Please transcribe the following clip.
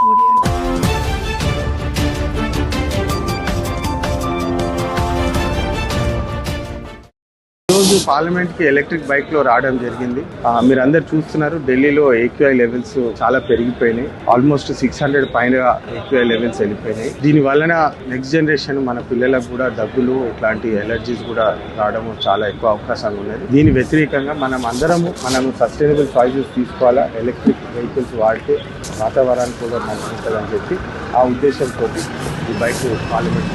audio. పార్లమెంట్కి electric బైక్లో రావడం జరిగింది. ఆ, మీరు అందరు చూస్తున్నారు ఢిల్లీలో ఏక్యూఐ లెవెల్స్ చాలా పెరిగిపోయినాయి. ఆల్మోస్ట్ సిక్స్ హండ్రెడ్ పైన ఏక్యూఐ లెవెల్స్ వెళ్ళిపోయినాయి. దీని వలన నెక్స్ట్ జనరేషన్ మన పిల్లలకు కూడా దగ్గులు ఇట్లాంటి ఎలర్జీస్ కూడా రావడం చాలా ఎక్కువ అవకాశాలు ఉన్నది దీని వ్యతిరేకంగా మనం అందరము మనం సస్టైనబుల్ చాయిసెస్ తీసుకోవాలా? ఎలక్ట్రిక్ వెహికల్స్ వాడితే వాతావరణానికి కూడా మంచి ఉంటుందని చెప్పి ఆ ఉద్దేశంతో ఈ బైక్ పార్లమెంట్